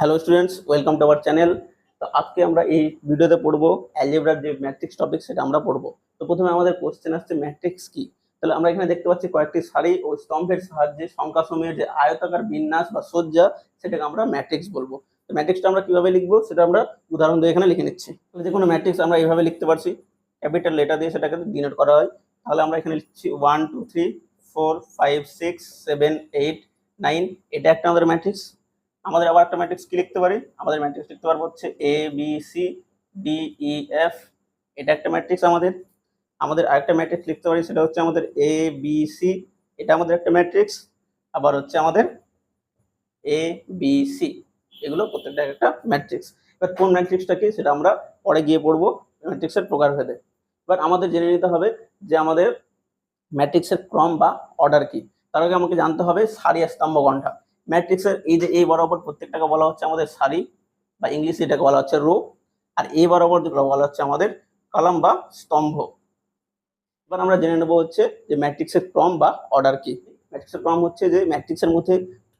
Hello students welcome to our channel তো আজকে আমরা এই ভিডিওতে পড়ব অ্যালজেব্রার যে ম্যাট্রিক্স টপিক সেটা আমরা পড়ব। তো প্রথমে আমাদের কোশ্চেন আসছে ম্যাট্রিক্স কি? তাহলে আমরা এখানে দেখতে পাচ্ছি কয়েকটি সারি ও স্তম্ভের সাহায্যে সংখ্যাসমূহের যে আয়তাকার বিন্যাস বা সজ্জা সেটাকে আমরা ম্যাট্রিক্স বলব। তো ম্যাট্রিক্সটা আমরা কীভাবে লিখব সেটা আমরা উদাহরণ দিয়ে এখানে লিখে নিচ্ছি। যে কোনো ম্যাট্রিক্স আমরা এইভাবে লিখতে পারছি। ক্যাপিটাল লেটার দিয়ে সেটাকে ডিনোট করা হয়। তাহলে আমরা এখানে লিখছি one two three four five six seven eight nine এটা একটা আমাদের ম্যাট্রিক্স আমাদের আবার একটা ম্যাট্রিক্স কি লিখতে পারি? আমাদের ম্যাট্রিক্স লিখতে পারব হচ্ছে A B C D E F এটা একটা ম্যাট্রিক্স আমাদের। আমাদের আরেকটা ম্যাট্রিক্স লিখতে পারি, সেটা হচ্ছে আমাদের এ বি সি এটা আমাদের একটা ম্যাট্রিক্স আবার হচ্ছে আমাদের এ বি সি এগুলো প্রত্যেকটা একটা ম্যাট্রিক্স এবার কোন ম্যাট্রিক্সটা কি, সেটা আমরা পরে গিয়ে পড়ব ম্যাট্রিক্সের প্রকারভেদে এবার আমাদের জেনে নিতে হবে যে আমাদের ম্যাট্রিক্সের ক্রম বা অর্ডার কি। তার আগে আমাকে জানতে হবে সারি স্তম্ভ কোনটা ম্যাট্রিক্সের এই যে, এই বরাবর প্রত্যেকটাকে বলা হচ্ছে আমাদের সারি বা ইংলিশে এটাকে বলা হচ্ছে রো, আর এই বরাবর যেগুলো বলা হচ্ছে আমাদের কলাম বা স্তম্ভ। এবার আমরা জেনে নেব হচ্ছে যে ম্যাট্রিক্সের ক্রম বা অর্ডার কি। ম্যাট্রিক্সের ক্রম হচ্ছে যে ম্যাট্রিক্সের মধ্যে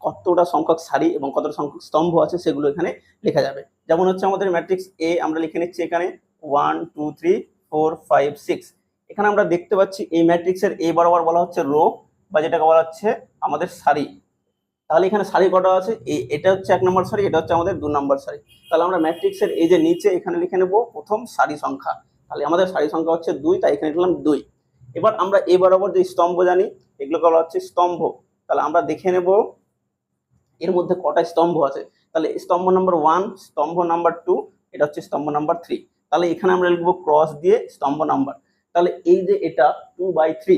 কতটা সংখ্যক সারি এবং কতটা সংখ্যক স্তম্ভ আছে সেগুলো এখানে লেখা যাবে। যেমন হচ্ছে আমাদের ম্যাট্রিক্স এ আমরা লিখে নিচ্ছি এখানে one, two, three, four, five, six. এখানে আমরা দেখতে পাচ্ছি এই ম্যাট্রিক্সের এ বরাবর বলা হচ্ছে রো বা যেটাকে বলা হচ্ছে আমাদের সারি। তাহলে এখানে সারি কটা আছে? এটা হচ্ছে এক নম্বর সারি, এটা হচ্ছে আমাদের দু নম্বর সারি। তাহলে আমরা ম্যাট্রিক্সের এই যে নিচে এখানে লিখে নেব প্রথম সারি সংখ্যা। তাহলে আমাদের সারি সংখ্যা হচ্ছে দুই, তাই এখানে লিখলাম দুই। এবার আমরা এই বরাবর যে স্তম্ভ জানি, এগুলোকে বলা হচ্ছে স্তম্ভ। তাহলে আমরা দেখে নেব এর মধ্যে কটা স্তম্ভ আছে। তাহলে স্তম্ভ নাম্বার ওয়ান স্তম্ভ নাম্বার টু এটা হচ্ছে স্তম্ভ নাম্বার থ্রি তাহলে এখানে আমরা লিখব ক্রস দিয়ে স্তম্ভ নাম্বার তাহলে এই যে এটা টু বাই থ্রি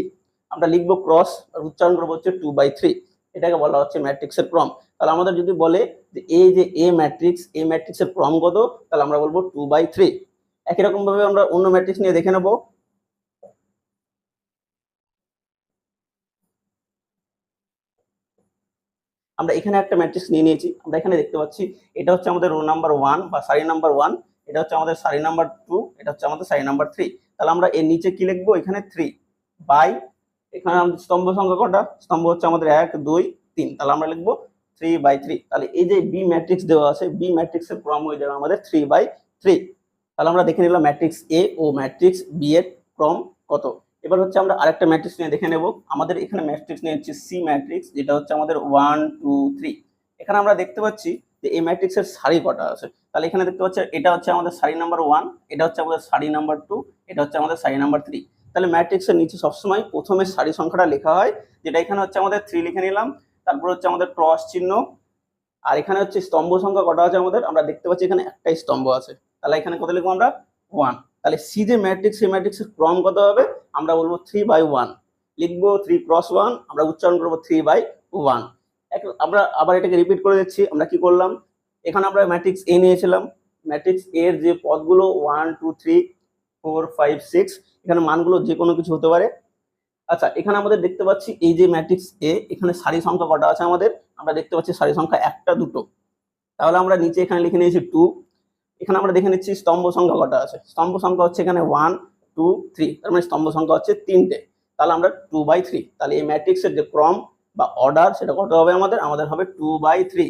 আমরা লিখব ক্রস আর উচ্চারণ করব হচ্ছে টু বাই থ্রি এটাকে বলা হচ্ছে ম্যাট্রিক্সের ক্রম। তাহলে আমাদের যদি বলে যে এই যে এ ম্যাট্রিক্স এ ম্যাট্রিক্সের ক্রম কত, তাহলে আমরা বলব টু বাই থ্রি একই রকম ভাবে আমরা অন্য ম্যাট্রিক্স নিয়ে দেখে নেব। আমরা এখানে একটা ম্যাট্রিক্স নিয়ে নিয়েছি। আমরা এখানে দেখতে পাচ্ছি, এটা হচ্ছে আমাদের রো নাম্বার ওয়ান বা সারি নাম্বার ওয়ান এটা হচ্ছে আমাদের সারি নাম্বার টু এটা হচ্ছে আমাদের সারি নাম্বার থ্রি তাহলে আমরা এর নিচে কি লিখব? এখানে থ্রি বাই এখানে স্তম্ভ সংখ্যা কটা? স্তম্ভ হচ্ছে আমাদের এক, দুই, তিন। তাহলে আমরা লিখব থ্রি বাই থ্রি তাহলে এই যে বি ম্যাট্রিক্স দেওয়া আছে বি ম্যাট্রিক্সের ক্রম হয়ে যাবে আমাদের থ্রি বাই থ্রি তাহলে আমরা দেখে নিলাম ম্যাট্রিক্স এ ও ম্যাট্রিক্স বি এর ক্রম কত। এবার হচ্ছে আমরা আরেকটা ম্যাট্রিক্স নিয়ে দেখে নেব। আমাদের এখানে ম্যাট্রিক্স নিয়ে হচ্ছে সি ম্যাট্রিক্স যেটা হচ্ছে আমাদের ওয়ান টু থ্রি এখানে আমরা দেখতে পাচ্ছি যে এই ম্যাট্রিক্সের সারি কটা আছে। তাহলে এখানে দেখতে পাচ্ছি এটা হচ্ছে আমাদের সারি নাম্বার ওয়ান এটা হচ্ছে আমাদের সারি নাম্বার টু এটা হচ্ছে আমাদের সারি নাম্বার থ্রি তাহলে ম্যাট্রিক্সের নিচে সবসময় প্রথমে সারি সংখ্যাটা লেখা হয়, যেটা এখানে হচ্ছে আমাদের থ্রি লিখে নিলাম, তারপর হচ্ছে আমাদের ক্রস চিহ্ন, আর এখানে হচ্ছে স্তম্ভ সংখ্যা কটা আছে আমাদের? আমরা দেখতে পাচ্ছি এখানে একটাই স্তম্ভ আছে। তাহলে এখানে কত লিখব আমরা? ওয়ান তাহলে সি যে ম্যাট্রিক্স সেই ম্যাট্রিক্সের ক্রম কত হবে? আমরা বলব থ্রি বাই ওয়ান লিখব থ্রি ক্রস ওয়ান আমরা উচ্চারণ করব থ্রি বাই ওয়ান আমরা আবার এটাকে রিপিট করে দিচ্ছি, আমরা কি করলাম? এখানে আমরা ম্যাট্রিক্স এ নিয়েছিলাম। ম্যাট্রিক্স এর যে পদগুলো one two three four five six এখানে মানগুলো যে কোনো কিছু হতে পারে। আচ্ছা এখানে আমাদের দেখতে পাচ্ছি এই যে ম্যাট্রিক্স এ এখানে সারি সংখ্যা কটা আছে আমাদের? আমরা দেখতে পাচ্ছি সারি সংখ্যা একটা, দুটো। তাহলে আমরা নিচে এখানে লিখে নিয়েছি টু। এখানে আমরা দেখে নিচ্ছি স্তম্ভ সংখ্যা কটা আছে? স্তম্ভ সংখ্যা হচ্ছে এখানে ওয়ান টু থ্রি তার মানে স্তম্ভ সংখ্যা হচ্ছে তিনটে। তাহলে আমরা টু বাই থ্রি তাহলে এই ম্যাট্রিক্সের যে ক্রম বা অর্ডার সেটা কত হবে আমাদের? আমাদের হবে টু বাই থ্রি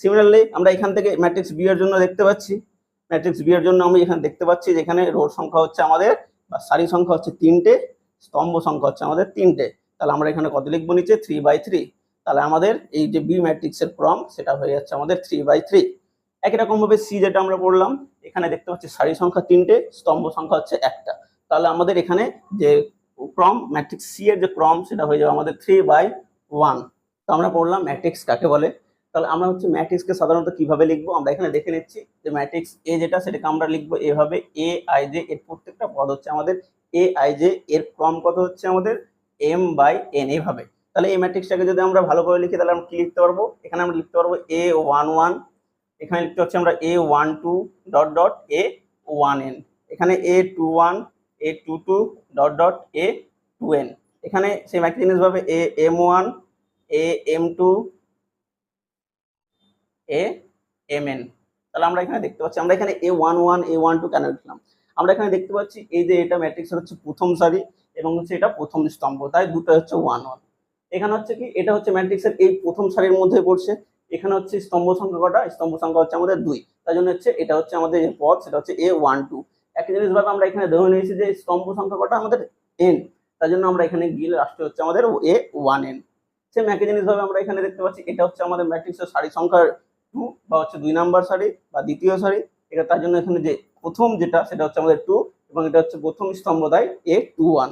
সিমিলারলি আমরা এখান থেকে ম্যাট্রিক্স বি এর জন্য দেখতে পাচ্ছি। ম্যাট্রিক্স বি এর জন্য আমি এখানে দেখতে পাচ্ছি যেখানে রোড সংখ্যা হচ্ছে আমাদের বা সারি সংখ্যা হচ্ছে তিনটে, স্তম্ভ সংখ্যা হচ্ছে আমাদের তিনটে। তাহলে আমরা এখানে কত লিখব নিচে? থ্রি বাই থ্রি তাহলে আমাদের এই যে বি ম্যাট্রিক্সের ক্রম, সেটা হয়ে যাচ্ছে আমাদের থ্রি বাই থ্রি একই রকম ভাবে সি যেটা আমরা পড়লাম, এখানে দেখতে পাচ্ছি সারি সংখ্যা তিনটে, স্তম্ভ সংখ্যা হচ্ছে একটা। তাহলে আমাদের এখানে যে ক্রম ম্যাট্রিক্স সি এর যে ক্রম, সেটা হয়ে যাবে আমাদের থ্রি বাই ওয়ান তো আমরা পড়লাম ম্যাট্রিক্স কাকে বলে? তাহলে আমরা হচ্ছে ম্যাট্রিক্সকে সাধারণত কীভাবে লিখব? আমরা এখানে দেখে নিচ্ছি যে ম্যাট্রিক্স এ যেটা, সেটাকে আমরা লিখব এভাবে। এ আই জে এর প্রত্যেকটা পদ হচ্ছে আমাদের এ আই জে এর ক্রম কত হচ্ছে আমাদের? এম বাই এন এভাবে। তাহলে এই ম্যাট্রিক্সটাকে যদি আমরা ভালো করে লিখি, তাহলে আমরা কি লিখতে পারব? এখানে আমরা লিখতে পারব এ ওয়ান ওয়ান এখানে লিখতে হচ্ছে আমরা A one two dot dot A one N এখানে A two one A two two dot dot A two N এখানে সেই একই জিনিসভাবে A M one A M two A M N তাহলে আমরা এখানে দেখতে পাচ্ছি, আমরা এখানে A one one A one two কেন লিখলাম? আমরা এখানে দেখতে পাচ্ছি এই যে এটা ম্যাট্রিক্সের হচ্ছে প্রথম সারি এবং হচ্ছে এটা প্রথম স্তম্ভ, তাই দুটো হচ্ছে ওয়ান ওয়ান এখানে হচ্ছে কি, এটা হচ্ছে ম্যাট্রিক্সের এই প্রথম সারির মধ্যে পড়ছে, এখানে হচ্ছে স্তম্ভ সংখ্যা কটা? স্তম্ভ সংখ্যা হচ্ছে আমাদের দুই। তার জন্য হচ্ছে এটা হচ্ছে আমাদের পদ, সেটা হচ্ছে এ ওয়ান টু একই জিনিস ভাবে আমরা এখানে ধরে নিয়েছি যে স্তম্ভ সংখ্যা কটা? আমাদের এন তার জন্য আমরা এখানে গিয়ে লাস্টে হচ্ছে আমাদের এ ওয়ান এন সেম একই জিনিস ভাবে আমরা এখানে দেখতে পাচ্ছি, এটা হচ্ছে আমাদের ম্যাট্রিক্সের সারি সংখ্যা টু বা হচ্ছে দুই নাম্বার সারি বা দ্বিতীয় সারি এটা তার জন্য এখানে যে প্রথম যেটা, সেটা হচ্ছে আমাদের টু এবং এটা হচ্ছে প্রথম স্তম্ভ দেয় এ টু ওয়ান।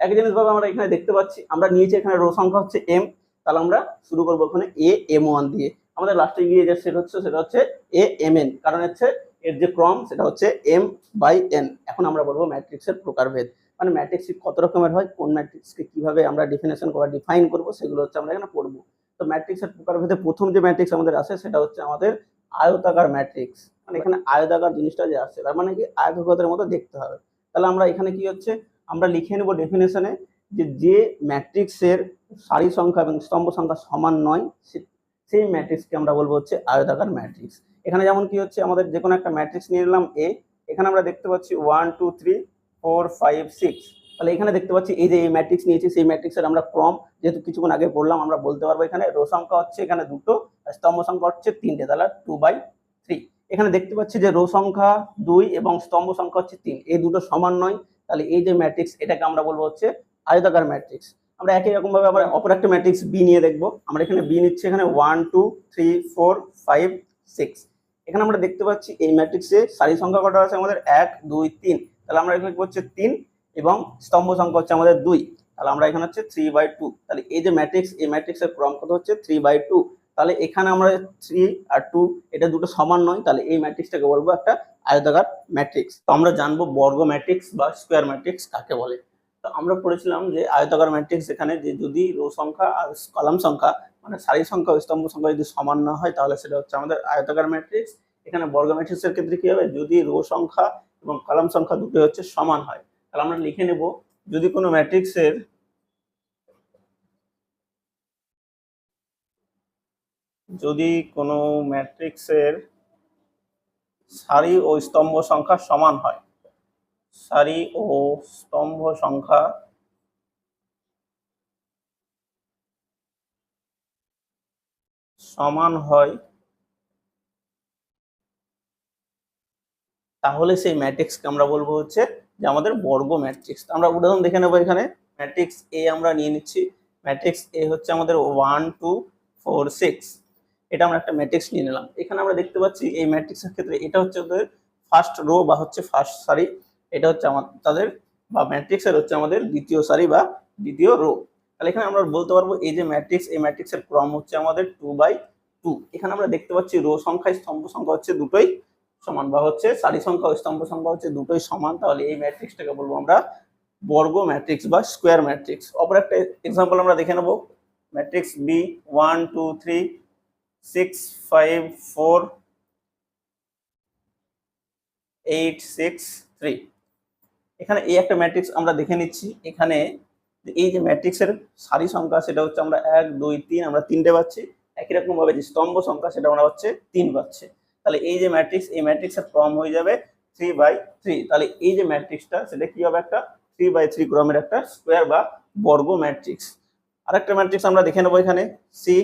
একই জিনিস ভাবে আমরা এখানে দেখতে পাচ্ছি, আমরা নিয়েছি এখানে রো সংখ্যা হচ্ছে এম তাহলে আমরা শুরু করব ওখানে এ এম ওয়ান দিয়ে। আমাদের লাস্টে গিয়ে যে সেটা হচ্ছে সেটা হচ্ছে এ এম এন কারণ হচ্ছে এর যে ক্রম, সেটা হচ্ছে এম বাই এন এখন আমরা বলব ম্যাট্রিক্সের প্রকারভেদ। মানে ম্যাট্রিক্স কত রকমের হয়, কোন ম্যাট্রিক্সকে কীভাবে আমরা ডিফিনেশন করা ডিফাইন করব, সেগুলো হচ্ছে আমরা এখানে পড়ব। তো ম্যাট্রিক্সের প্রকারভেদে প্রথম যে ম্যাট্রিক্স আমাদের আসে সেটা হচ্ছে আমাদের আয়তাকার ম্যাট্রিক্স মানে এখানে আয়তাকার জিনিসটা যে আসছে তার মানে কি? আয়তক্ষেত্রের মতো দেখতে হবে। তাহলে আমরা এখানে কি হচ্ছে? আমরা লিখে নেব ডেফিনেশনে যে যে ম্যাট্রিক্সের সারি সংখ্যা এবং স্তম্ভ সংখ্যা সমান নয় সেই ম্যাট্রিক্সকে আমরা বলব হচ্ছে আয়তাকার ম্যাট্রিক্স এখানে যেমন কি হচ্ছে? আমাদের যে কোনো একটা ম্যাট্রিক্স নিয়ে নিলাম এ এখানে আমরা দেখতে পাচ্ছি one two three four five six তাহলে এখানে দেখতে পাচ্ছি এই যে এই ম্যাট্রিক্স নিয়েছি, সেই ম্যাট্রিক্সের আমরা ক্রম, যেহেতু কিছুক্ষণ আগে পড়লাম, আমরা বলতে পারব এখানে রো সংখ্যা হচ্ছে এখানে দুটো স্তম্ভ সংখ্যা হচ্ছে তিনটে, তাহলে টু বাই থ্রি এখানে দেখতে পাচ্ছি যে রো সংখ্যা দুই এবং স্তম্ভ সংখ্যা হচ্ছে তিন, এই দুটো সমান নয়। তাহলে এই যে ম্যাট্রিক্স এটাকে আমরা বলব হচ্ছে আয়তাকার ম্যাট্রিক্স আমরা একই রকম ভাবে আবার অপর একটা ম্যাট্রিক্স বি নিয়ে দেখব। আমরা এখানে বি নিচ্ছি, এখানে one two three four five six এখানে আমরা দেখতে পাচ্ছি এই ম্যাট্রিক্সে সারি সংখ্যা কটা আছে আমাদের? এক, দুই, তিন। তাহলে আমরা এখানে হচ্ছে তিন। এবং স্তম্ভ সংখ্যা হচ্ছে আমাদের দুই। তাহলে আমরা এখানে হচ্ছে থ্রি বাই টু তাহলে এই যে ম্যাট্রিক্স এই ম্যাট্রিক্সের ক্রম কত হচ্ছে? থ্রি বাই টু তাহলে এখানে আমরা থ্রি আর টু এটা দুটো সমান নয়। তাহলে এই ম্যাট্রিক্সটাকে বলব একটা আয়তাকার ম্যাট্রিক্স তো আমরা জানব বর্গ ম্যাট্রিক্স বা স্কোয়ার ম্যাট্রিক্স কাকে বলে। তো আমরা পড়েছিলাম যে আয়তাকার ম্যাট্রিক্স এখানে যে যদি রো সংখ্যা আর কলাম সংখ্যা মানে সারি সংখ্যা ও স্তম্ভ সংখ্যা যদি সমান না হয়, তাহলে সেটা হচ্ছে আমাদের আয়তাকার ম্যাট্রিক্স এখানে বর্গ ম্যাট্রিক্সের ক্ষেত্রে কি হবে? যদি রো সংখ্যা এবং কলাম সংখ্যা দুটোই হচ্ছে সমান হয়। তাহলে আমরা লিখে নেব, যদি কোনো ম্যাট্রিক্সের যদি কোনো ম্যাট্রিক্সের সারি ও স্তম্ভ সংখ্যা সমান হয়, সারি ও স্তম্ভ সংখ্যা সমান হয়, তাহলে সেই ম্যাট্রিক্সকে আমরা বলব হচ্ছে যে আমাদের বর্গ ম্যাট্রিক্স আমরা উদাহরণ দেখে নেব এখানে। ম্যাট্রিক্স এ আমরা নিয়ে নিচ্ছি। ম্যাট্রিক্স এ হচ্ছে আমাদের ওয়ান টু ফোর সিক্স এটা আমরা একটা ম্যাট্রিক্স নিয়ে নিলাম। এখানে আমরা দেখতে পাচ্ছি এই ম্যাট্রিক্সের ক্ষেত্রে এটা হচ্ছে ওদের ফার্স্ট রো বা হচ্ছে ফার্স্ট সারি। এটা হচ্ছে আমার তাদের বা ম্যাট্রিক্সের হচ্ছে আমাদের দ্বিতীয় সারি বা দ্বিতীয় রো তাহলে এখানে আমরা বলতে পারব এই যে ম্যাট্রিক্স এই ম্যাট্রিক্সের ক্রম হচ্ছে আমাদের টু বাই টু এখানে আমরা দেখতে পাচ্ছি রো সংখ্যা স্তম্ভ সংখ্যা হচ্ছে দুটোই সমান বা হচ্ছে সারি সংখ্যা ও স্তম্ভ সংখ্যা হচ্ছে দুটোই সমান, তাহলে এই ম্যাট্রিক্সটাকে বলব আমরা বর্গ ম্যাট্রিক্স বা স্কোয়ার ম্যাট্রিক্স অপর একটা এক্সাম্পল আমরা দেখে নেব। Matrix B one two three six five four eight six three এখানে এই একটা ম্যাট্রিক্স আমরা দেখে নিচ্ছি। এখানে এই যে ম্যাট্রিক্সের সারি সংখ্যা, সেটা হচ্ছে আমরা এক, দুই, তিন, আমরা তিনটে পাচ্ছি। একই রকম ভাবে যে স্তম্ভ সংখ্যা, সেটা আমরা হচ্ছে তিন পাচ্ছি। তাহলে এই যে ম্যাট্রিক্স এই ম্যাট্রিক্সের ক্রম হয়ে যাবে থ্রি বাই থ্রি তাহলে এই যে ম্যাট্রিক্সটা সেটা কি হবে একটা? থ্রি বাই থ্রি ক্রমের একটা স্কোয়ার বা বর্গ ম্যাট্রিক্স আরেকটা ম্যাট্রিক্স আমরা দেখে নেব এখানে। C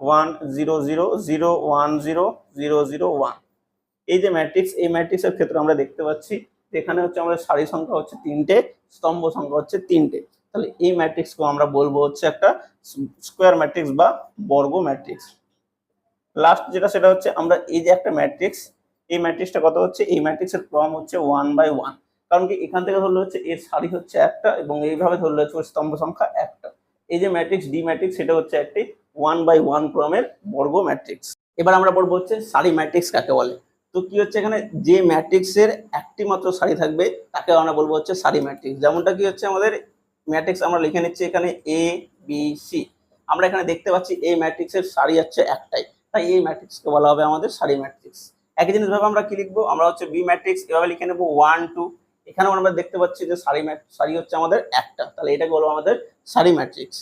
one zero zero zero one zero zero zero one এই যে ম্যাট্রিক্স এই ম্যাট্রিক্সের ক্ষেত্রে আমরা দেখতে পাচ্ছি এখানে হচ্ছে আমাদের সারি সংখ্যা হচ্ছে তিনটে, স্তম্ভ সংখ্যা হচ্ছে তিনটে। তাহলে এই ম্যাট্রিক্সকে আমরা বলব হচ্ছে একটা স্কোয়ার ম্যাট্রিক্স বা বর্গ ম্যাট্রিক্স লাস্ট যেটা সেটা হচ্ছে আমরা এই যে একটা ম্যাট্রিক্স এই ম্যাট্রিক্সটা কত হচ্ছে? এই ম্যাট্রিক্সের ক্রম হচ্ছে ওয়ান বাই ওয়ান কারণ কি? এখান থেকে ধরলে হচ্ছে এর সারি হচ্ছে একটা এবং এইভাবে ধরলে হচ্ছে স্তম্ভ সংখ্যা একটা। এই যে ম্যাট্রিক্স ডি ম্যাট্রিক্স সেটা হচ্ছে একটি ওয়ান বাই ওয়ান ক্রমের বর্গ ম্যাট্রিক্স এবার আমরা পড়ব হচ্ছে সারি ম্যাট্রিক্স কাকে বলে? তো কি হচ্ছে এখানে? যে ম্যাট্রিক্সের একটি মাত্র সারি থাকবে, তাকে আমরা বলব হচ্ছে সারি ম্যাট্রিক্স যেমনটা কি হচ্ছে আমাদের ম্যাট্রিক্স আমরা লিখে নিচ্ছি এখানে এ বি সি আমরা এখানে দেখতে পাচ্ছি এই ম্যাট্রিক্সের সারি হচ্ছে একটাই। তাই এই ম্যাট্রিক্সকে বলা হবে আমাদের সারি ম্যাট্রিক্স একই জিনিস ভাবে আমরা কি লিখব? আমরা হচ্ছে বি ম্যাট্রিক্স এভাবে লিখে নেব ওয়ান টু এখানেও আমরা দেখতে পাচ্ছি যে সারি সারি হচ্ছে আমাদের একটা। তাহলে এটাকে বলব আমাদের সারি ম্যাট্রিক্স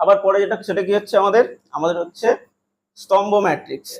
আবার পরে যেটা সেটা কি হচ্ছে আমাদের? আমাদের হচ্ছে স্তম্ভ ম্যাট্রিক্স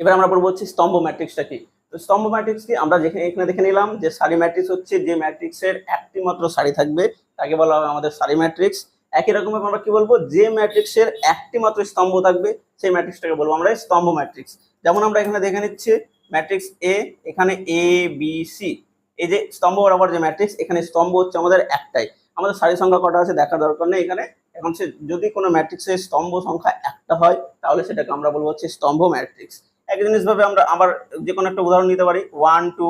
এবার আমরা পড়ব হচ্ছে স্তম্ভ ম্যাট্রিক্সটা কি? তো স্তম্ভ ম্যাট্রিক্স কি? আমরা যেখানে এখানে দেখে নিলাম যে সারি ম্যাট্রিক্স হচ্ছে যে ম্যাট্রিক্সের একটি মাত্র সারি থাকবে। তাকে বলা হবে আমাদের সারি ম্যাট্রিক্স একই রকম ভাবে আমরা কি বলব? যে ম্যাট্রিক্সের একটি মাত্র স্তম্ভ থাকবে, সেই ম্যাট্রিক্সটাকে বলব আমরা স্তম্ভ ম্যাট্রিক্স। যেমন আমরা এখানে দেখে নিচ্ছি, ম্যাট্রিক্স এ এখানে এ বি সি এই যে স্তম্ভ বরাবর যে ম্যাট্রিক্স, এখানে স্তম্ভ হচ্ছে আমাদের একটাই। আমাদের সারি সংখ্যা কটা আছে দেখার দরকার নেই এখানে। এখন সে যদি কোনো ম্যাট্রিক্সের স্তম্ভ সংখ্যা একটা হয়, তাহলে সেটাকে আমরা বলব হচ্ছে স্তম্ভ ম্যাট্রিক্স। এক জিনিস ভাবে আমরা আবার যে কোনো একটা উদাহরণ নিতে পারি। ওয়ান টু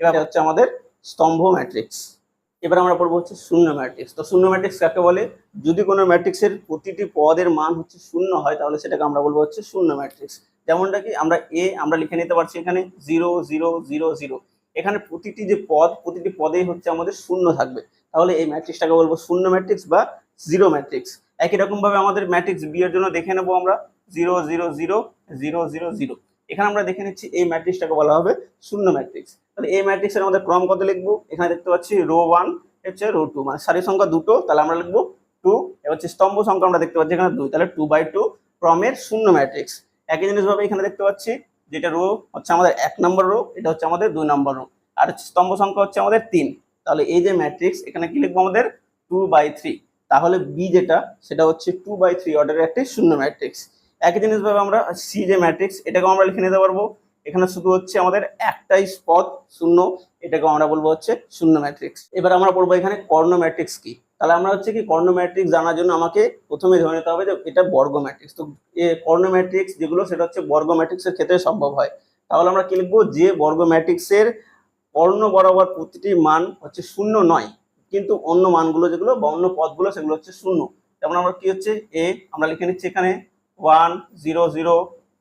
এভাবে হচ্ছে আমাদের স্তম্ভ ম্যাট্রিক্স। এবার আমরা পড়ব হচ্ছে শূন্য ম্যাট্রিক্স তো শূন্য ম্যাট্রিক্স কাকে বলে? যদি কোনো ম্যাট্রিক্সের প্রতিটি পদের মান হচ্ছে শূন্য হয়, তাহলে সেটাকে আমরা বলব হচ্ছে শূন্য ম্যাট্রিক্স যেমনটা কি? আমরা এ আমরা লিখে নিতে পারছি এখানে জিরো জিরো জিরো জিরো এখানে প্রতিটি যে পদ, প্রতিটি পদেই হচ্ছে আমাদের শূন্য থাকবে। তাহলে এই ম্যাট্রিক্সটাকে বলব শূন্য ম্যাট্রিক্স বা জিরো ম্যাট্রিক্স একই রকমভাবে আমাদের ম্যাট্রিক্স বি এর জন্য দেখে নেব আমরা। Zero zero zero zero zero zero এখানে আমরা দেখে নিচ্ছি এই ম্যাট্রিক্সটাকে বলা হবে শূন্য ম্যাট্রিক্স তাহলে এই ম্যাট্রিক্সের আমাদের ক্রম কত লিখব? এখানে দেখতে পাচ্ছি রো ওয়ান হচ্ছে রো টু মানে সারি সংখ্যা দুটো, তাহলে আমরা লিখব টু। এবার হচ্ছে স্তম্ভ সংখ্যা আমরা দেখতে পাচ্ছি এখানে দুই, তাহলে টু বাই টু ক্রমের শূন্য ম্যাট্রিক্স একই জিনিস ভাবে এখানে দেখতে পাচ্ছি, যেটা রো হচ্ছে আমাদের এক নম্বর রো, এটা হচ্ছে আমাদের দুই নম্বর রো। আর হচ্ছে স্তম্ভ সংখ্যা হচ্ছে আমাদের তিন। তাহলে এই যে ম্যাট্রিক্স এখানে কি লিখব আমাদের? Two by three. তাহলে বি যেটা, সেটা হচ্ছে টু বাই থ্রি অর্ডারের একটি শূন্য ম্যাট্রিক্স একই জিনিস ভাবে আমরা সি যে ম্যাট্রিক্স এটাকেও আমরা লিখে নিতে পারব। এখানে শুধু হচ্ছে আমাদের একটাই স্পদ শূন্য এটাকে আমরা বলব হচ্ছে শূন্য ম্যাট্রিক্স এবার আমরা বলব এখানে কর্ণ ম্যাট্রিক্স কি? তাহলে আমরা হচ্ছে কি কর্ণ ম্যাট্রিক্স জানার জন্য আমাকে প্রথমে ধরে নিতে হবে যে এটা বর্গ ম্যাট্রিক্স তো এ কর্ণ ম্যাট্রিক্স যেগুলো, সেটা হচ্ছে বর্গ ম্যাট্রিক্সের ক্ষেত্রে সম্ভব হয়। তাহলে আমরা কি লিখব? যে বর্গ ম্যাট্রিক্সের কর্ণ বরাবর প্রতিটি মান হচ্ছে শূন্য নয়, কিন্তু অন্য মানগুলো যেগুলো বা অন্য পদগুলো, সেগুলো হচ্ছে শূন্য। যেমন আমরা কি হচ্ছে? এ, আমরা লিখে নিচ্ছি এখানে one zero zero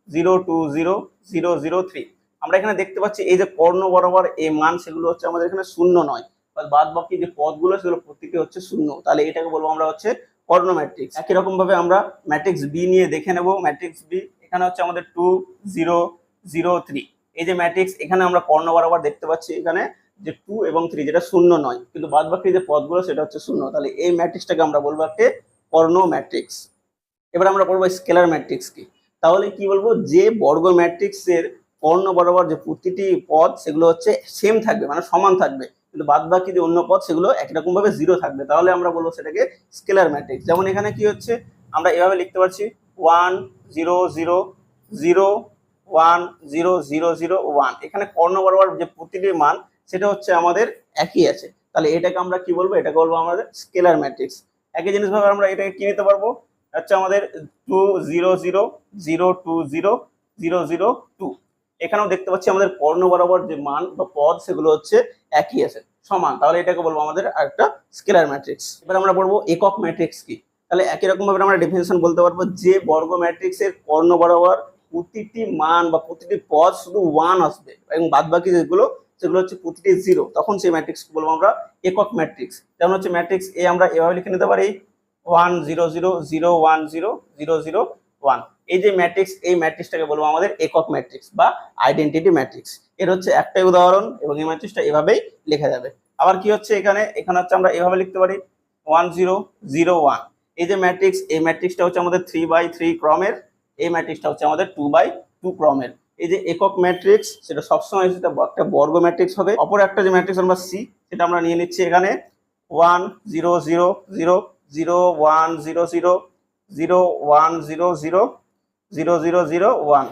zero two zero zero zero three আমরা এখানে দেখতে পাচ্ছি এই যে কর্ণ বরাবর এই মান সেগুলো হচ্ছে আমাদের এখানে শূন্য নয়। বাদ বাকি যে পদগুলো, সেগুলো প্রত্যেকটি হচ্ছে শূন্য। তাহলে এটাকে বলব আমরা হচ্ছে কর্ণ ম্যাট্রিক্স একই রকম ভাবে আমরা ম্যাট্রিক্স বি নিয়ে দেখে নেব। ম্যাট্রিক্স বি এখানে হচ্ছে আমাদের টু জিরো জিরো থ্রি এই যে ম্যাট্রিক্স, এখানে আমরা কর্ণ বরাবর দেখতে পাচ্ছি এখানে যে টু এবং থ্রি যেটা শূন্য নয়। কিন্তু বাদ বাকি যে পদগুলো, সেটা হচ্ছে শূন্য। তাহলে এই ম্যাট্রিক্সটাকে আমরা বলব একটা কর্ণ ম্যাট্রিক্স এবার আমরা পড়ব স্কেলার ম্যাট্রিক্স কি। তাহলে কি বলব, যে বর্গ ম্যাট্রিক্সের কর্ণ বরাবর যে প্রতিটি পদ, সেগুলো হচ্ছে সেম থাকবে মানে সমান থাকবে। কিন্তু বাদ বাকি যে অন্য পদ, সেগুলো একই রকম ভাবে জিরো থাকবে। তাহলে আমরা বলব সেটাকে স্কেলার ম্যাট্রিক্স। যেমন এখানে কি হচ্ছে, আমরা এভাবে লিখতে পারছি one zero zero zero one zero zero zero one এখানে কর্ণ বরাবর যে প্রতিটি মান, সেটা হচ্ছে আমাদের একই আছে। তাহলে এটাকে আমরা কি বলব, এটাকে বলব আমাদের স্কেলার ম্যাট্রিক্স। একই জিনিস ভাবে আমরা এটাকে কি নিতে পারব হচ্ছে আমাদের two zero zero zero two zero zero zero two এখানেও দেখতে পাচ্ছি আমাদের কর্ণ বরাবর যে মান বা পদ, সেগুলো হচ্ছে একই আছে, সমান। তাহলে এটাকে বলব আমাদের একটা স্কেলার ম্যাট্রিক্স এবার আমরা বলব একক ম্যাট্রিক্স কি। তাহলে একই রকম ভাবে আমরা ডেফিনেশন বলতে পারব যে বর্গ ম্যাট্রিক্সের কর্ণ বরাবর প্রতিটি মান বা প্রতিটি পদ শুধু ওয়ান আসবে এবং বাদ বাকি যেগুলো, সেগুলো হচ্ছে প্রতিটি জিরো তখন সেই ম্যাট্রিক্স বলব আমরা একক ম্যাট্রিক্স যেমন হচ্ছে ম্যাট্রিক্স এ আমরা এভাবে লিখে নিতে পারি one zero zero zero one zero zero zero one এই যে ম্যাট্রিক্স এই ম্যাট্রিক্সটাকে বলব আমাদের একক ম্যাট্রিক্স বা আইডেন্টিটি ম্যাট্রিক্স এর হচ্ছে একটাই উদাহরণ এবং এই ম্যাট্রিক্সটা এভাবেই লেখা যাবে। আবার কি হচ্ছে এখানে? এখানে হচ্ছে আমরা এভাবে লিখতে পারি। ওয়ান জিরো জিরো ওয়ান এই যে ম্যাট্রিক্স এই ম্যাট্রিক্সটা হচ্ছে আমাদের থ্রি বাই থ্রি ক্রমের, এই ম্যাট্রিক্সটা হচ্ছে আমাদের টু বাই টু ক্রমের। এই যে একক ম্যাট্রিক্স সেটা সবসময় সেটা একটা বর্গ ম্যাট্রিক্স হবে। অপর একটা যে ম্যাট্রিক্স আমরা সি সেটা আমরা নিয়ে নিচ্ছি এখানে। One zero zero zero zero one zero zero zero one zero zero zero zero zero one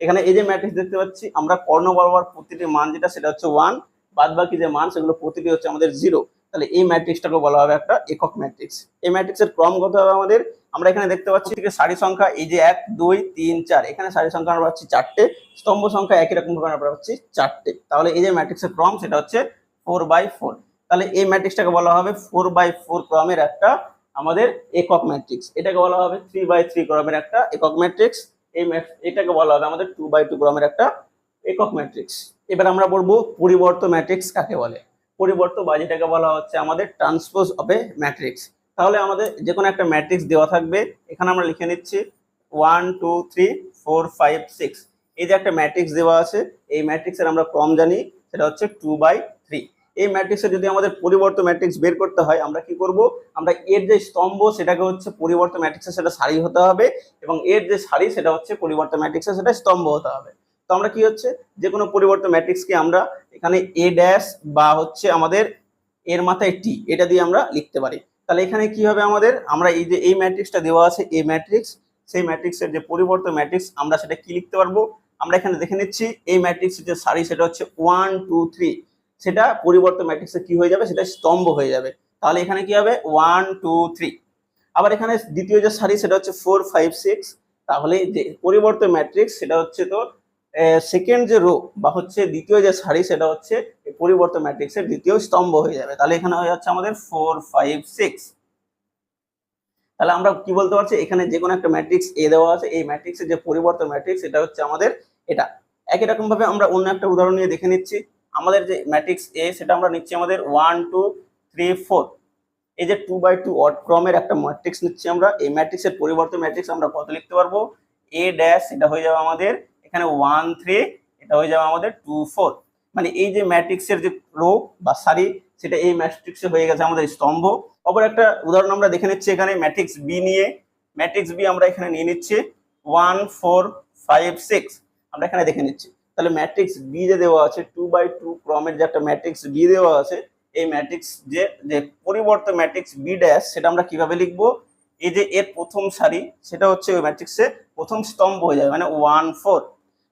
এখানে এই যে ম্যাট্রিক্স দেখতে পাচ্ছি, আমরা কর্ণ বরাবর প্রতিটি মান যেটা, সেটা হচ্ছে ওয়ান বাদ বাকি যে মান, সেগুলো প্রতিটি হচ্ছে আমাদের জিরো তাহলে এই ম্যাট্রিক্সটাকে বলা হবে একটা একক ম্যাট্রিক্স এই ম্যাট্রিক্সের ক্রম কত হবে আমাদের? আমরা এখানে দেখতে পাচ্ছি থেকে সারি সংখ্যা এই যে এক, দুই, তিন, চার। এখানে সারি সংখ্যা আমরা পাচ্ছি চারটে, স্তম্ভ সংখ্যা একই রকম আমরা পাচ্ছি চারটে। তাহলে এই যে ম্যাট্রিক্সের ক্রম, সেটা হচ্ছে ফোর বাই ফোর তাহলে এই ম্যাট্রিক্সটাকে বলা হবে ফোর বাই ফোর ক্রমের একটা আমাদের একক ম্যাট্রিক্স এটাকে বলা হবে থ্রি বাই থ্রি ক্রমের একটা একক ম্যাট্রিক্স এই এটাকে বলা হবে আমাদের টু বাই টু ক্রমের একটা একক ম্যাট্রিক্স এবার আমরা বলব পরিবর্ত ম্যাট্রিক্স কাকে বলে? পরিবর্ত বা যেটাকে বলা হচ্ছে আমাদের ট্রান্সপোজ অফ এ ম্যাট্রিক্স তাহলে আমাদের যে কোনো একটা ম্যাট্রিক্স দেওয়া থাকবে। এখানে আমরা লিখে নিচ্ছি one two three four five six এই যে একটা ম্যাট্রিক্স দেওয়া আছে, এই ম্যাট্রিক্সের আমরা ক্রম জানি, সেটা হচ্ছে টু বাই এই ম্যাট্রিক্সে যদি আমাদের পরিবর্ত ম্যাট্রিক্স বের করতে হয়, আমরা কি করব? আমরা এর যে স্তম্ভ, সেটাকে হচ্ছে পরিবর্ত ম্যাট্রিক্সে সেটা সারি হতে হবে এবং এর যে সারি, সেটা হচ্ছে পরিবর্ত ম্যাট্রিক্সে সেটা স্তম্ভ হতে হবে। তো আমরা কি হচ্ছে? যে কোনো পরিবর্ত ম্যাট্রিক্সকে আমরা এখানে এ ড্যাশ বা হচ্ছে আমাদের এর মাথায় টি এটা দিয়ে আমরা লিখতে পারি। তাহলে এখানে কি হবে আমাদের? আমরা এই যে এই ম্যাট্রিক্সটা দেওয়া আছে এ ম্যাট্রিক্স সেই ম্যাট্রিক্সের যে পরিবর্তন ম্যাট্রিক্স আমরা সেটা কি লিখতে পারব? আমরা এখানে দেখে নিচ্ছি, এই ম্যাট্রিক্সের যে সারি, সেটা হচ্ছে ওয়ান টু থ্রি সেটা পরিবর্তন ম্যাট্রিক্সে কি হয়ে যাবে? সেটা স্তম্ভ হয়ে যাবে। তাহলে এখানে কি হবে? ওয়ান টু থ্রি আবার এখানে দ্বিতীয় যে সারি, সেটা হচ্ছে ফোর ফাইভ সিক্স তাহলে যে পরিবর্তন ম্যাট্রিক্স সেটা হচ্ছে তোর সেকেন্ড যে রো বা হচ্ছে দ্বিতীয় যে সারি, সেটা হচ্ছে পরিবর্তন ম্যাট্রিক্সের দ্বিতীয় স্তম্ভ হয়ে যাবে। তাহলে এখানে হয়ে যাচ্ছে আমাদের ফোর ফাইভ সিক্স তাহলে আমরা কি বলতে পারছি? এখানে যে কোনো একটা ম্যাট্রিক্স এ দেওয়া আছে। এই ম্যাট্রিক্সের যে পরিবর্তন ম্যাট্রিক্স এটা হচ্ছে আমাদের এটা। একই রকম ভাবে আমরা অন্য একটা উদাহরণ নিয়ে দেখে নিচ্ছি। আমাদের যে ম্যাট্রিক্স এ সেটা আমরা নিচ্ছি আমাদের ওয়ান টু থ্রি ফোর এই যে টু বাই টু অড ক্রমের একটা ম্যাট্রিক্স নিচ্ছি আমরা। এই ম্যাট্রিক্সের পরিবর্তন ম্যাট্রিক্স আমরা কত লিখতে পারব? এ ড্যাশ এটা হয়ে যাবে আমাদের এখানে ওয়ান থ্রি এটা হয়ে যাবে আমাদের টু ফোর মানে এই যে ম্যাট্রিক্সের যে রো বা সারি, সেটা এই ম্যাট্রিক্সে হয়ে গেছে আমাদের স্তম্ভ। অপর একটা উদাহরণ আমরা দেখে নিচ্ছি এখানে ম্যাট্রিক্স বি নিয়ে। ম্যাট্রিক্স বি আমরা এখানে নিয়ে নিচ্ছি। ওয়ান ফোর ফাইভ সিক্স আমরা এখানে দেখে নিচ্ছি। তাহলে ম্যাট্রিক্স বি যে দেওয়া আছে টু বাই টু ক্রমের যে একটা ম্যাট্রিক্স বি দেওয়া আছে, এই ম্যাট্রিক্স যে যে পরিবর্তন ম্যাট্রিক্স বি ড্যাশ সেটা আমরা কীভাবে লিখব? এই যে এর প্রথম সারি, সেটা হচ্ছে ওই ম্যাট্রিক্সে প্রথম স্তম্ভ হয়ে যাবে মানে ওয়ান ফোর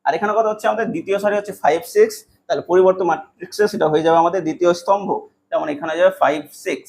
আর এখানে কথা হচ্ছে আমাদের দ্বিতীয় সারি হচ্ছে ফাইভ সিক্স তাহলে পরিবর্তন ম্যাট্রিক্সে সেটা হয়ে যাবে আমাদের দ্বিতীয় স্তম্ভ। যেমন এখানে যাবে ফাইভ সিক্স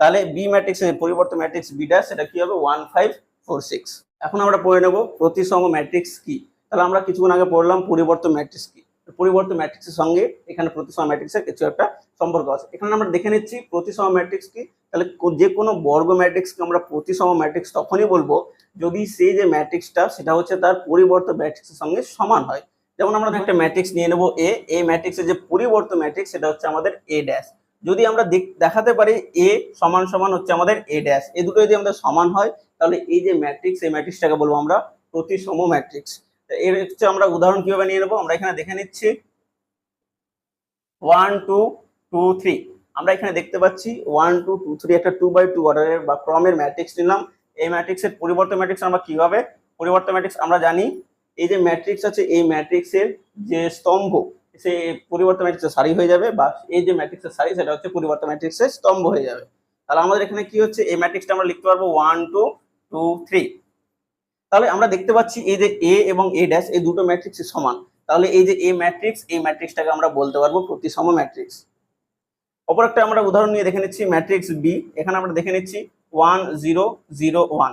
তাহলে বি ম্যাট্রিক্সের পরিবর্তন ম্যাট্রিক্স বি ড্যাশ সেটা কি হবে? ওয়ান ফাইভ ফোর সিক্স এখন আমরা পড়ে নেব প্রতিসম ম্যাট্রিক্স কি? তাহলে আমরা কিছুক্ষণ আগে পড়লাম পরিবর্তন ম্যাট্রিক্স কি। পরিবর্তন ম্যাট্রিক্সের সঙ্গে এখানে প্রতিসম ম্যাট্রিক্সের কিছু একটা সম্পর্ক আছে। এখানে আমরা দেখে নিচ্ছি প্রতিসম ম্যাট্রিক্স কি। তাহলে যে কোনো বর্গ ম্যাট্রিক্সকে আমরা প্রতিসম ম্যাট্রিক্স তখনই বলব যদি সেই যে ম্যাট্রিক্সটা সেটা হচ্ছে তার পরিবর্তন ম্যাট্রিক্সের সঙ্গে সমান হয়। যেমন আমরা একটা ম্যাট্রিক্স নিয়ে নেব এ এই ম্যাট্রিক্সের যে পরিবর্তন ম্যাট্রিক্স সেটা হচ্ছে আমাদের এ ড্যাশ যদি আমরা দেখ- দেখাতে পারি এ সমান সমান হচ্ছে আমাদের এ ড্যাশ এ দুটো যদি আমাদের সমান হয় তাহলে এই যে ম্যাট্রিক্স এই ম্যাট্রিক্সটাকে বলব আমরা প্রতিসম ম্যাট্রিক্স এর হচ্ছে আমরা উদাহরণ কীভাবে নিয়ে নেব? আমরা এখানে দেখে নিচ্ছি। One, two two, three. আমরা এখানে দেখতে পাচ্ছি ওয়ান, টু টু, থ্রি একটা টু বাই টু অর্ডারের বা ক্রমের ম্যাট্রিক্স নিলাম। এই ম্যাট্রিক্সের পরিবর্তন ম্যাট্রিক্স আমরা কীভাবে পরিবর্তন ম্যাট্রিক্স আমরা জানি এই যে ম্যাট্রিক্স আছে, এই ম্যাট্রিক্সের যে স্তম্ভ, সে পরিবর্তন ম্যাট্রিক্সের সারি হয়ে যাবে বা এই যে ম্যাট্রিক্সের সারি, সেটা হচ্ছে পরিবর্তন ম্যাট্রিক্সের স্তম্ভ হয়ে যাবে। তাহলে আমাদের এখানে কি হচ্ছে? এই ম্যাট্রিক্সটা আমরা লিখতে পারব ওয়ান, টু টু, থ্রি। তাহলে আমরা দেখতে পাচ্ছি এই যে এ এবং এ ড্যাশ এই দুটো ম্যাট্রিক্স সমান। তাহলে এই যে এ ম্যাট্রিক্স এই ম্যাট্রিক্সটাকে আমরা বলতে পারব প্রতিসম ম্যাট্রিক্স অপর একটা আমরা উদাহরণ নিয়ে দেখে নিচ্ছি ম্যাট্রিক্স বি এখানে আমরা দেখে নিচ্ছি ওয়ান জিরো জিরো ওয়ান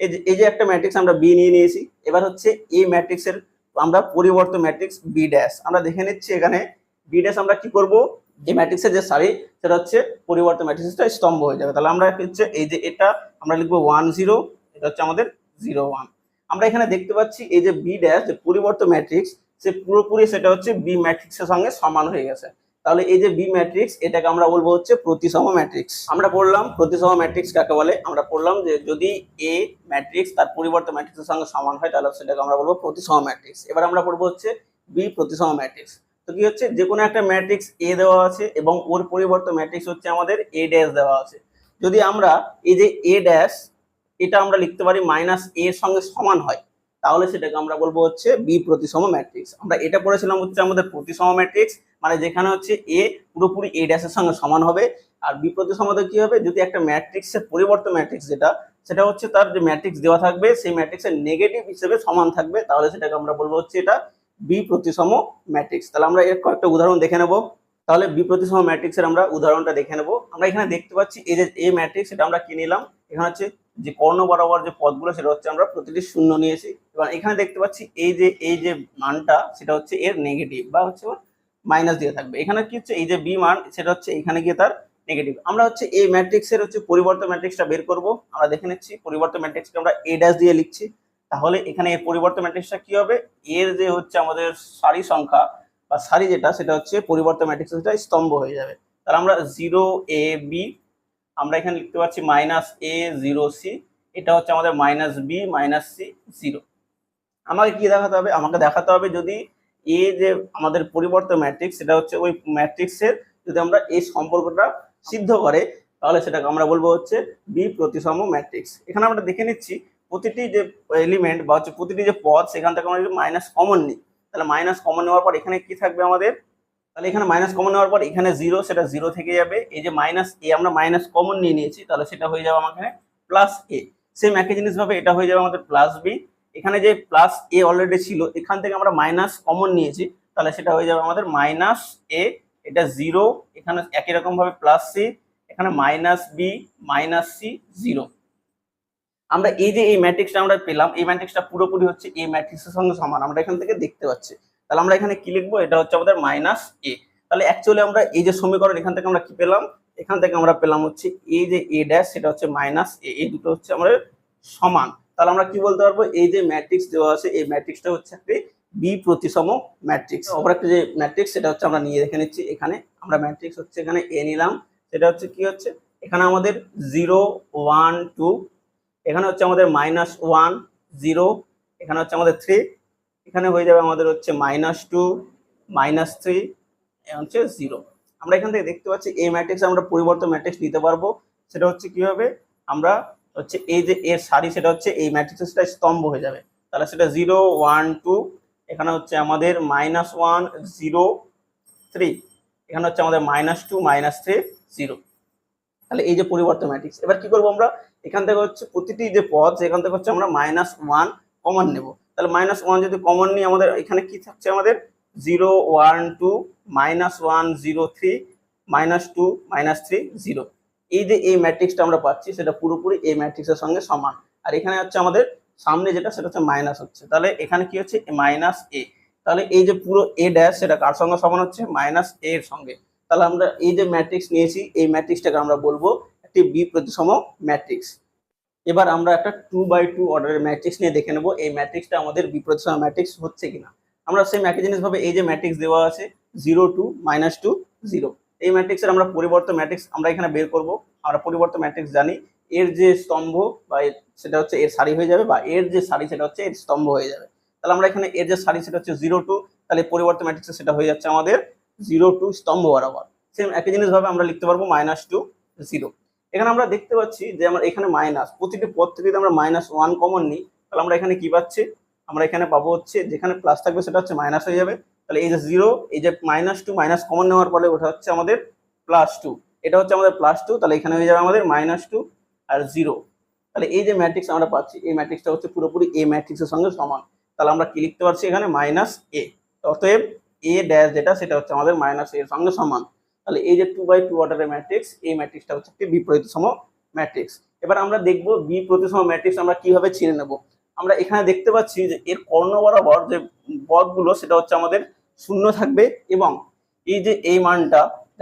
এই যে এই যে একটা ম্যাট্রিক্স আমরা বি নিয়ে নিয়েছি, এবার হচ্ছে এই ম্যাট্রিক্সের আমরা পরিবর্তন ম্যাট্রিক্স বি ড্যাশ আমরা দেখে নিচ্ছি এখানে বি ড্যাশ আমরা কি করব? এই ম্যাট্রিক্সের যে সারি, সেটা হচ্ছে পরিবর্তন ম্যাট্রিক্সটা স্তম্ভ হয়ে যাবে। তাহলে আমরা হচ্ছে এই যে এটা, আমরা লিখব ওয়ান জিরো এটা হচ্ছে আমাদের জিরো ওয়ান আমরা এখানে দেখতে পাচ্ছি এই যে বি ড্যাশ যে পরিবর্তন ম্যাট্রিক্স সে পুরোপুরি সেটা হচ্ছে বি ম্যাট্রিক্সের সঙ্গে সমান হয়ে গেছে। তাহলে এই যে বি ম্যাট্রিক্স এটাকে আমরা বলব হচ্ছে প্রতিসম ম্যাট্রিক্স আমরা পড়লাম প্রতিসম ম্যাট্রিক্স কাকে বলে? আমরা পড়লাম যে যদি এ ম্যাট্রিক্স তার পরিবর্তন ম্যাট্রিক্সের সঙ্গে সমান হয়, তাহলে সেটাকে আমরা বলব প্রতিসম ম্যাট্রিক্স এবার আমরা পড়ব হচ্ছে বি প্রতিসম ম্যাট্রিক্স তো কি হচ্ছে? যে কোনো একটা ম্যাট্রিক্স এ দেওয়া আছে এবং ওর পরিবর্তন ম্যাট্রিক্স হচ্ছে আমাদের এ ড্যাশ দেওয়া আছে। যদি আমরা এই যে এ ড্যাশ এটা আমরা লিখতে পারি মাইনাস এ এর সঙ্গে সমান হয়। তাহলে সেটাকে আমরা বলব হচ্ছে বি প্রতিসম ম্যাট্রিক্স আমরা এটা পড়েছিলাম হচ্ছে আমাদের প্রতিসম ম্যাট্রিক্স মানে যেখানে হচ্ছে এ পুরোপুরি এ ড্যাশের সঙ্গে সমান হবে, আর বি প্রতিসমতে কি হবে? যদি একটা ম্যাট্রিক্সের পরিবর্তন ম্যাট্রিক্স যেটা, সেটা হচ্ছে তার যে ম্যাট্রিক্স দেওয়া থাকবে, সেই ম্যাট্রিক্সের নেগেটিভ হিসেবে সমান থাকবে। তাহলে সেটাকে আমরা বলব হচ্ছে এটা বি প্রতিসম ম্যাট্রিক্স তাহলে আমরা এর কয়েকটা উদাহরণ দেখে নেব। তাহলে বি প্রতিসম ম্যাট্রিক্সের আমরা উদাহরণটা দেখে নেব। আমরা এখানে দেখতে পাচ্ছি এই যে এ ম্যাট্রিক্স এটা আমরা কি নিলাম? এখানে হচ্ছে যে কর্ণ বরাবর যে পদগুলো, সেটা হচ্ছে আমরা প্রতিটি শূন্য নিয়েছি এবার এখানে দেখতে পাচ্ছি এই যে এই যে মানটা, সেটা হচ্ছে এর নেগেটিভ বা হচ্ছে মাইনাস দিয়ে থাকবে। এখানে কি হচ্ছে, এই যে বি মান, সেটা হচ্ছে এখানে গিয়ে তার নেগেটিভ আমরা হচ্ছে এই ম্যাট্রিক্সের হচ্ছে পরিবর্তন ম্যাট্রিক্সটা বের করব। আমরা দেখে নিচ্ছি, পরিবর্তন ম্যাট্রিক্সকে আমরা এ ড্যাশ দিয়ে লিখছি। তাহলে এখানে এর পরিবর্তন ম্যাট্রিক্সটা কি হবে? এর যে হচ্ছে আমাদের সারি সংখ্যা বা সারি যেটা, সেটা হচ্ছে পরিবর্তন ম্যাট্রিক্স সেটা স্তম্ভ হয়ে যাবে। তাহলে আমরা জিরো এ বি আমরা এখানে লিখতে পারছি মাইনাস এ জিরো সি এটা হচ্ছে আমাদের minus B minus C zero আমাকে কি দেখাতে হবে? আমাকে দেখাতে হবে যদি এ যে আমাদের পরিবর্তন ম্যাট্রিক্স সেটা হচ্ছে ওই ম্যাট্রিক্সের যদি আমরা এই সম্পর্কটা সিদ্ধ করে, তাহলে সেটাকে আমরা বলব হচ্ছে বি প্রতিসম ম্যাট্রিক্স এখানে আমরা দেখে নিচ্ছি প্রতিটি যে এলিমেন্ট বা হচ্ছে প্রতিটি যে পদ, সেখান থেকে আমরা যদি মাইনাস কমন নিই, তাহলে মাইনাস কমন নেওয়ার পর এখানে কি থাকবে আমাদের? তাহলে এখানে মাইনাস কমন নেওয়ার পর এখানে জিরো সেটা জিরো থেকে যাবে। এই যে মাইনাস এ আমরা মাইনাস কমন নিয়ে নিয়েছি, তাহলে সেটা হয়ে যাবে আমাকে প্লাস এ সেম একই জিনিস ভাবে এটা হয়ে যাবে আমাদের প্লাস বি এখানে যে প্লাস এ অলরেডি ছিল, এখান থেকে আমরা মাইনাস কমন নিয়েছি, তাহলে সেটা হয়ে যাবে আমাদের মাইনাস এ এটা জিরো এখানে একই রকম ভাবে প্লাস সি এখানে minus B minus C zero আমরা এই যে এই ম্যাট্রিক্সটা আমরা পেলাম, এই ম্যাট্রিক্সটা পুরোপুরি হচ্ছে এই ম্যাট্রিক্সের সঙ্গে সমান, আমরা এখান থেকে দেখতে পাচ্ছি। তাহলে আমরা এখানে কি লিখব? এটা হচ্ছে আমাদের মাইনাস এ তাহলে অ্যাকচুয়ালি আমরা এই যে সমীকরণ এখান থেকে আমরা কি পেলাম? এখান থেকে আমরা পেলাম হচ্ছে এই যে এ ড্যাশ সেটা হচ্ছে মাইনাস এ এই দুটো হচ্ছে আমাদের সমান। তাহলে আমরা কি বলতে পারব? এই যে ম্যাট্রিক্স দেওয়া আছে, এই ম্যাট্রিক্সটা হচ্ছে একটি বি প্রতিসম ম্যাট্রিক্স অপর একটা যে ম্যাট্রিক্স সেটা হচ্ছে আমরা নিয়ে দেখে নিচ্ছি এখানে। আমরা ম্যাট্রিক্স হচ্ছে এখানে এ নিলাম। সেটা হচ্ছে কি হচ্ছে? এখানে আমাদের জিরো ওয়ান টু এখানে হচ্ছে আমাদের মাইনাস ওয়ান জিরো এখানে হচ্ছে আমাদের থ্রি এখানে হয়ে যাবে আমাদের হচ্ছে মাইনাস টু মাইনাস থ্রি হচ্ছে জিরো আমরা এখান থেকে দেখতে পাচ্ছি এই ম্যাট্রিক্স আমরা পরিবর্তন ম্যাট্রিক্স নিতে পারব। সেটা হচ্ছে কীভাবে আমরা হচ্ছে এই যে এর সারি, সেটা হচ্ছে এই ম্যাট্রিক্সটা স্তম্ভ হয়ে যাবে। তাহলে সেটা জিরো ওয়ান টু এখানে হচ্ছে আমাদের মাইনাস ওয়ান জিরো থ্রি এখানে হচ্ছে আমাদের minus two minus three zero তাহলে এই যে পরিবর্তন ম্যাট্রিক্স এবার কি করব আমরা? এখান থেকে হচ্ছে প্রতিটি যে পদ, সেখান থেকে হচ্ছে আমরা মাইনাস ওয়ান কমন নেব। তাহলে মাইনাস ওয়ান যদি কমন নিই, আমাদের এখানে কি থাকছে আমাদের? Zero one two minus one zero three minus two minus three zero এই যে এই ম্যাট্রিক্সটা আমরা পাচ্ছি, সেটা পুরোপুরি এই ম্যাট্রিক্সের সঙ্গে সমান। আর এখানে হচ্ছে আমাদের সামনে যেটা, সেটা হচ্ছে মাইনাস হচ্ছে। তাহলে এখানে কি হচ্ছে? মাইনাস এ তাহলে এই যে পুরো এ ড্যাশ সেটা কার সঙ্গে সমান হচ্ছে? মাইনাস এ এর সঙ্গে। তাহলে আমরা এই যে ম্যাট্রিক্স নিয়েছি, এই ম্যাট্রিক্সটাকে আমরা বলব একটি বি প্রতিসম ম্যাট্রিক্স এবার আমরা একটা টু বাই টু অর্ডারের ম্যাট্রিক্স নিয়ে দেখে নেব। এই ম্যাট্রিক্সটা আমাদের বি প্রতিসম ম্যাট্রিক্স হচ্ছে কিনা। আমরা সেম একই জিনিস ভাবে এই যে ম্যাট্রিক্স দেওয়া আছে zero two minus two zero এই ম্যাট্রিক্সের আমরা পরিবর্তন ম্যাট্রিক্স আমরা এখানে বের করব। আমরা পরিবর্তন ম্যাট্রিক্স জানি, এর যে স্তম্ভ বা সেটা হচ্ছে এর সারি হয়ে যাবে বা এর যে সারি সেটা হচ্ছে এর স্তম্ভ হয়ে যাবে। তাহলে আমরা এখানে এর যে সারি সেটা হচ্ছে জিরো টু তাহলে পরিবর্তন ম্যাট্রিক্সে সেটা হয়ে যাচ্ছে আমাদের জিরো টু স্তম্ভ বরাবর। সেম একই জিনিসভাবে আমরা লিখতে পারব মাইনাস টু জিরো এখানে আমরা দেখতে পাচ্ছি যে আমরা এখানে মাইনাস প্রতিটি পদ থেকে যদি আমরা মাইনাস ওয়ান কমন নিই, তাহলে আমরা এখানে কি পাচ্ছি? আমরা এখানে পাবো হচ্ছে, যেখানে প্লাস থাকবে সেটা হচ্ছে মাইনাস হয়ে যাবে। তাহলে এই যে জিরো এই যে মাইনাস টু মাইনাস কমন নেওয়ার ফলে ওটা হচ্ছে আমাদের প্লাস টু এটা হচ্ছে আমাদের প্লাস টু তাহলে এখানে হয়ে যাবে আমাদের মাইনাস টু আর জিরো তাহলে এই যে ম্যাট্রিক্স আমরা পাচ্ছি, এই ম্যাট্রিক্সটা হচ্ছে পুরোপুরি এ ম্যাট্রিক্সের সঙ্গে সমান। তাহলে আমরা কি লিখতে পারছি এখানে? মাইনাস এ অতএব এ ড্যাশ যেটা, সেটা হচ্ছে আমাদের মাইনাস এর সঙ্গে সমান। তাহলে এই যে টু বাই টু অর্ডারের ম্যাট্রিক্স এই ম্যাট্রিক্সটা হচ্ছে একটি বিপরীতসম ম্যাট্রিক্স এবার আমরা দেখব বি প্রতিসম ম্যাট্রিক্স আমরা কীভাবে চিনে নেব। আমরা এখানে দেখতে পাচ্ছি যে এর কর্ণ বরাবর যে পদগুলো, সেটা হচ্ছে আমাদের শূন্য থাকবে এবং এই যে এই মানটা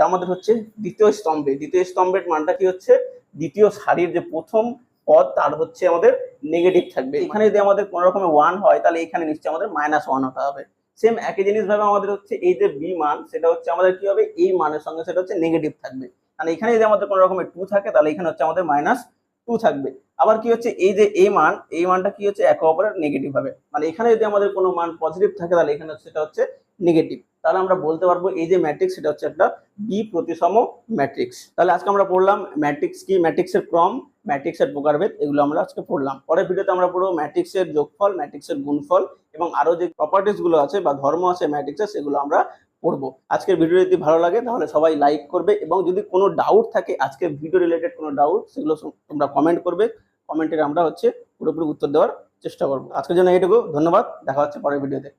আমাদের হচ্ছে দ্বিতীয় স্তম্ভে। দ্বিতীয় স্তম্ভের মানটা কি হচ্ছে? দ্বিতীয় সারির যে প্রথম পদ, তার হচ্ছে আমাদের নেগেটিভ থাকবে। এখানে যদি আমাদের কোনো রকমের ওয়ান হয়, তাহলে এখানে নিশ্চয়ই আমাদের মাইনাস ওয়ান হতে হবে। সেম একই জিনিস ভাবে আমাদের হচ্ছে এই যে বি মান, সেটা হচ্ছে আমাদের কি হবে? এই মানের সঙ্গে সেটা হচ্ছে নেগেটিভ থাকবে। মানে এখানে যদি আমাদের কোনো রকমের টু থাকে, তাহলে এখানে হচ্ছে আমাদের মাইনাস টু থাকবে। আবার কি হচ্ছে? এই যে এই মান এই মানটা কি হচ্ছে? একে অপরের নেগেটিভ হবে। মানে এখানে যদি আমাদের কোনো মান পজিটিভ থাকে, তাহলে এখানে সেটা হচ্ছে নেগেটিভ তাহলে আমরা বলতে পারব এই যে ম্যাট্রিক্স সেটা হচ্ছে একটা বি প্রতিসম ম্যাট্রিক্স তাহলে আজকে আমরা পড়লাম ম্যাট্রিক্স কি? ম্যাট্রিক্সের ক্রম ম্যাট্রিক্সের প্রকারভেদ এগুলো আমরা আজকে পড়লাম। পরের ভিডিওতে আমরা পড়ব ম্যাট্রিক্সের যোগফল ম্যাট্রিক্সের গুণফল এবং আরও যে প্রপার্টিসগুলো আছে বা ধর্ম আছে ম্যাট্রিক্সের সেগুলো আমরা পড়ব। আজকের ভিডিও যদি ভালো লাগে, তাহলে সবাই লাইক করবে এবং যদি কোনো ডাউট থাকে, আজকের ভিডিও রিলেটেড কোনো ডাউট সেগুলো তোমরা কমেন্ট করবে। কমেন্টের আমরা হচ্ছে পুরোপুরি উত্তর দেওয়ার চেষ্টা করব। আজকের জন্য এইটুকু। ধন্যবাদ। দেখা হচ্ছে পরের ভিডিওতে